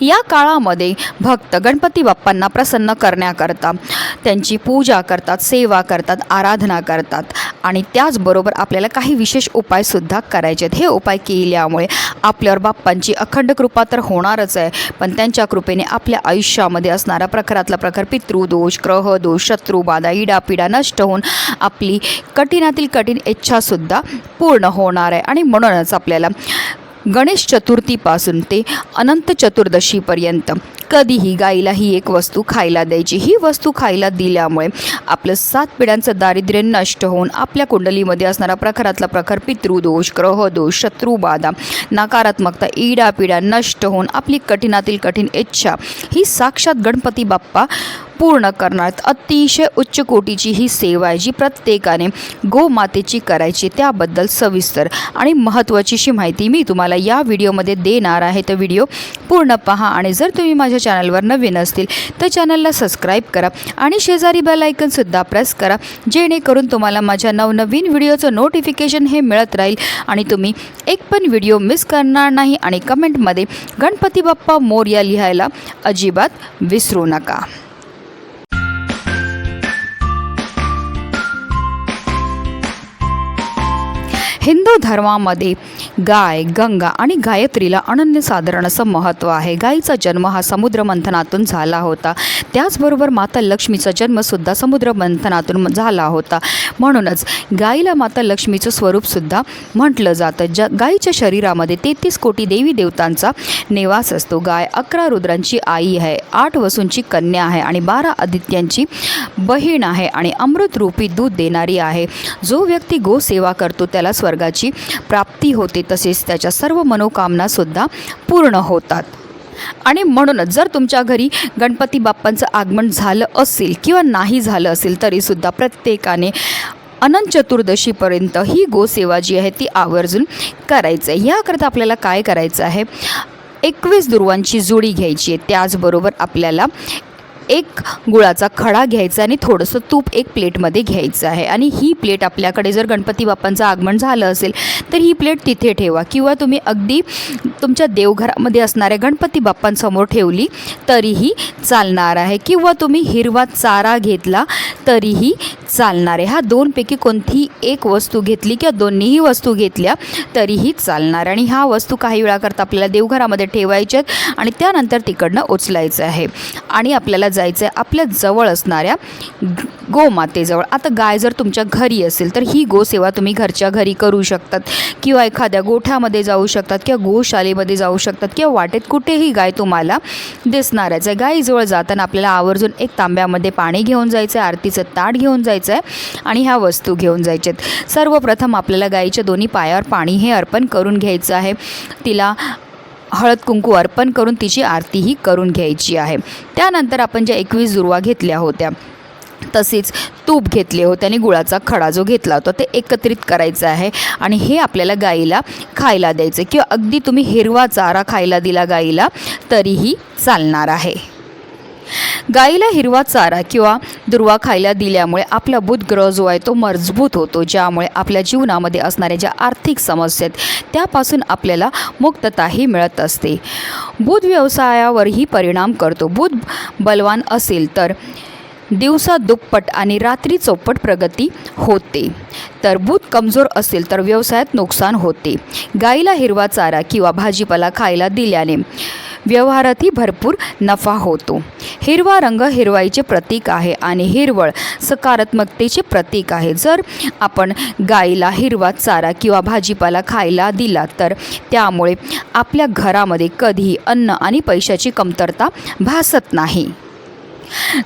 या काळामध्ये भक्त गणपती बाप्पांना प्रसन्न करण्याकरता त्यांची पूजा करतात सेवा करतात आराधना करतात. आणि त्याचबरोबर आपल्याला काही विशेष उपायसुद्धा करायचे आहेत. हे उपाय केल्यामुळे आपल्यावर बाप्पांची अखंड कृपा तर होणारच आहे. पण त्यांच्या कृपेने आपल्या आयुष्यामध्ये असणारा प्रखरातला प्रखर पितृदोष ग्रहदोष शत्रुबाधा इडापिडा नष्ट होऊन आपली कठीणातील कठीण इच्छासुद्धा पूर्ण होणार आहे. आणि म्हणूनच आपल्याला गणेश चतुर्थीपासून ते अनंत चतुर्दशीपर्यंत कधीही गाईला ही एक वस्तू खायला द्यायची. ही वस्तू खायला दिल्यामुळे आपलं सात पिढ्यांचं दारिद्र्य नष्ट होऊन आपल्या कुंडलीमध्ये असणारा प्रखरातला प्रखर पितृदोष ग्रहदोष शत्रुबाधा नकारात्मकता इडापिडा नष्ट होऊन आपली कठीणातील कठीण इच्छा ही साक्षात गणपती बाप्पा पूर्ण करणार. अतिशय उच्च कोटीची ही सेवा आहे जी प्रत्येकाने गोमातेची करायची त्याबद्दल सविस्तर आणि महत्त्वाचीशी माहिती मी तुम्हाला या व्हिडिओमध्ये देणार आहे. तर व्हिडिओ पूर्ण पहा आणि जर तुम्ही माझ्या चॅनलवर नवीन असतील तर चॅनलला सबस्क्राईब करा आणि शेजारी बेल आयकनसुद्धा प्रेस करा जेणेकरून तुम्हाला माझ्या नवनवीन व्हिडिओचं नोटिफिकेशन हे मिळत राहील आणि तुम्ही एक पण व्हिडिओ मिस करणार नाही आणि कमेंटमध्ये गणपती बाप्पा मोर्या लिहायला अजिबात विसरू नका. हिंदू धर्मामध्ये गाय गंगा आणि गायत्रीला अनन्यसाधारण असं महत्त्व आहे. गायीचा जन्म हा समुद्र मंथनातून झाला होता. त्याचबरोबर माता लक्ष्मीचा जन्मसुद्धा समुद्र मंथनातून झाला होता. म्हणूनच गायीला माता लक्ष्मीचं स्वरूपसुद्धा म्हटलं जातं. ज गायीच्या शरीरामध्ये तेहतीस कोटी देवी देवतांचा निवास असतो. गाय अकरा रुद्रांची आई आहे आठ वसूंची कन्या आहे आणि बारा आदित्यांची बहीण आहे आणि अमृतरूपी दूध देणारी आहे. जो व्यक्ती गोसेवा करतो त्याला स्वर्गाची प्राप्ती होते. तसेच त्याच्या सर्व मनोकामनासुद्धा पूर्ण होतात. आणि म्हणूनच जर तुमच्या घरी गणपती बाप्पांचं आगमन झालं असेल किंवा नाही झालं असेल तरीसुद्धा प्रत्येकाने अनंत चतुर्दशीपर्यंत ही गोसेवा जी आहे ती आवर्जून करायचं आहे याकरता आपल्याला काय करायचं आहे? एकवीस दुर्वांची जोडी घ्यायची आहे. त्याचबरोबर आपल्याला एक गुळाचा खडा घ्यायचा आणि थोडंसं तूप एक प्लेटमध्ये घ्यायचं आहे. आणि ही प्लेट आपल्याकडे जर गणपती बाप्पांचं आगमन झालं असेल तर ही प्लेट तिथे ठेवा. किंवा तुम्ही अगदी तुमच्या देवघरामध्ये असणाऱ्या गणपती बाप्पांसमोर ठेवली तरीही चालणार आहे. किंवा तुम्ही हिरवा चारा घेतला तरीही चालणार आहे. हा दोनपैकी कोणतीही एक वस्तू घेतली किंवा दोन्हीही वस्तू घेतल्या तरीही चालणार. आणि ह्या वस्तू काही वेळाकरता आपल्याला देवघरामध्ये ठेवायच्यात आणि त्यानंतर तिकडनं उचलायचं आहे. आणि आपल्याला जायचं आहे आपल्या जवळ असणाऱ्या गोमातेजवळ. आता गाय जर तुमच्या घरी असेल तर ही गोसेवा तुम्ही घरच्या घरी करू शकतात. किंवा एखाद्या गोठ्यामध्ये जाऊ शकतात किंवा गोशालेमध्ये जाऊ शकतात किंवा वाटेत कुठेही गाय तुम्हाला दिसणारच आहे. गायीजवळ जाताना आपल्याला आवर्जून एक तांब्यामध्ये पाणी घेऊन जायचं आहे आरतीचं ताट घेऊन जायचं आहे आणि ह्या वस्तू घेऊन जायच्या आहेत सर्वप्रथम आपल्याला गायीच्या दोन्ही पायावर पाणी हे अर्पण करून घ्यायचं आहे. तिला हळद कुंकू अर्पण करून तिची आरतीही करून घ्यायची आहे. त्यानंतर आपण ज्या एकवीस दुर्वा घेतल्या होत्या तसेच तूप घेतले होते आणि गुळाचा खडा जो घेतला होता ते एकत्रित करायचं आहे आणि हे आपल्याला गाईला खायला द्यायचं किंवा अगदी तुम्ही हिरवा चारा खायला दिला गाईला तरीही चालणार आहे. गाईला हिरवा चारा किंवा दुर्वा खायला दिल्यामुळे आपला बुध ग्रह जो आहे तो मजबूत होतो ज्यामुळे आपल्या जीवनामध्ये असणाऱ्या ज्या आर्थिक समस्या आहेत त्यापासून आपल्याला मुक्तताही मिळत असते. बुध व्यवसायावरही परिणाम करतो. बुध बलवान असेल तर दिवसा दुप्पट आणि रात्री चौपट प्रगती होते. तर बुध कमजोर असेल तर व्यवसायात नुकसान होते. गाईला हिरवा चारा किंवा भाजीपाला खायला दिल्याने व्यवहारातही भरपूर नफा होतो. हिरवा रंग हिरवाईचे प्रतीक आहे आणि हिरवळ सकारात्मकतेचे प्रतीक आहे. जर आपण गाईला हिरवा चारा किंवा भाजीपाला खायला दिला तर त्यामुळे आपल्या घरामध्ये कधीही अन्न आणि पैशाची कमतरता भासत नाही.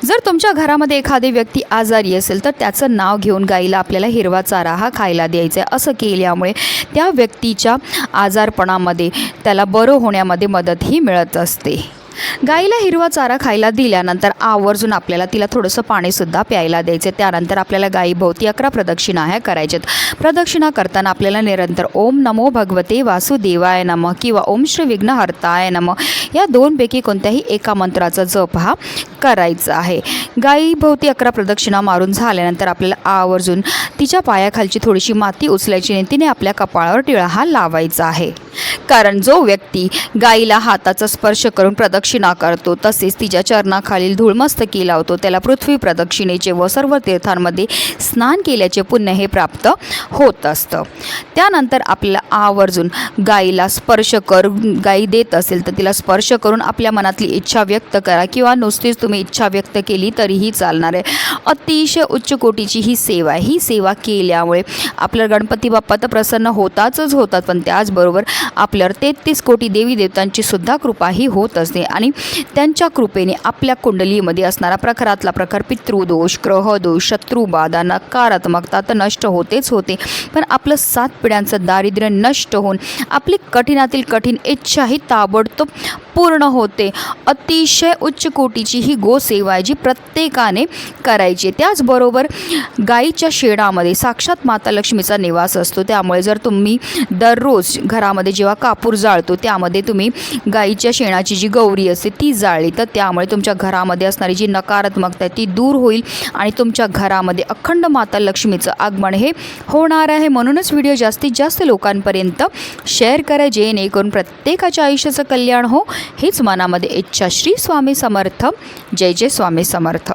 जर तुमच्या घरामध्ये एखादी व्यक्ती आजारी असेल तर त्याचं नाव घेऊन गाईला आपल्याला हिरवा चारा हा खायला द्यायचा आहे. असं केल्यामुळे त्या व्यक्तीच्या आजारपणामध्ये त्याला बरं होण्यामध्ये मदतही मिळत असते. गाईला हिरवा चारा खायला दिल्यानंतर आवर्जून आपल्याला तिला थोडंसं पाणीसुद्धा प्यायला द्यायचे. त्यानंतर आपल्याला गाईभोवती अकरा प्रदक्षिणा ह्या करायच्यात. प्रदक्षिणा करताना आपल्याला निरंतर ओम नमो भगवते वासुदेवाय नम किंवा ओम श्री विघ्नहर्ताय नम या दोनपैकी कोणत्याही एका मंत्राचा जप हा करायचा आहे. गाईभोवती अकरा प्रदक्षिणा मारून झाल्यानंतर आपल्याला आवर्जून तिच्या पायाखालची थोडीशी माती उचलायची आणि तिने आपल्या कपाळावर टिळा हा लावायचा आहे. कारण जो व्यक्ती गाईला हाताचा स्पर्श करून प्रदक्षिणा करतो तसेच तिच्या चरणाखालील धूळमस्तकी लावतो त्याला पृथ्वी प्रदक्षिणेचे व सर्व तीर्थांमध्ये स्नान केल्याचे पुण्य हे प्राप्त होत असतं. त्यानंतर आपल्याला आवर्जून गाईला स्पर्श करून गाई देत असेल तर तिला स्पर्श करून आपल्या मनातली इच्छा व्यक्त करा किंवा नुसतीच तुम्ही इच्छा व्यक्त केली तरीही चालणार आहे. अतिशय उच्च कोटीची ही सेवा आहे. ही सेवा केल्यामुळे आपल्या गणपती बाप्पा तर प्रसन्न होताचच होतात पण त्याचबरोबर आप आपल्यावर तेहतीस कोटी देवी देवतांची सुद्धा कृपा ही होत असते. आणि त्यांच्या कृपेने आपल्या कुंडलीमध्ये असणारा प्रखरातला प्रकार पितृदोष ग्रहदोष शत्रुबाधा नकारात्मकता तर नष्ट होतेच होते. पण आपलं सात पिढ्यांचं दारिद्र्य नष्ट होऊन आपली कठीणातील कठीण इच्छाही ताबडतोब पूर्ण होते. अतिशय उच्च कोटीची ही गोसेवा आहे जी प्रत्येकाने करायची त्याचबरोबर गाईच्या शेणामध्ये साक्षात माता लक्ष्मीचा निवास असतो. त्यामुळे जर तुम्ही दररोज घरामध्ये जेव्हा कापूर जाळतो. त्यामध्ये तुम्ही गाईच्या शेणाची जी गौरी असते ती जाळली तर त्यामुळे तुमच्या घरामध्ये असणारी जी नकारात्मकता आहे ती दूर होईल आणि तुमच्या घरामध्ये अखंड माता लक्ष्मीचं आगमन हे होणार आहे. म्हणूनच व्हिडिओ जास्तीत जास्त लोकांपर्यंत शेअर करा जेणेकरून प्रत्येकाच्या आयुष्याचं कल्याण हो. हीच मनामध्ये इच्छा. श्री स्वामी समर्थ. जय जय स्वामी समर्थ.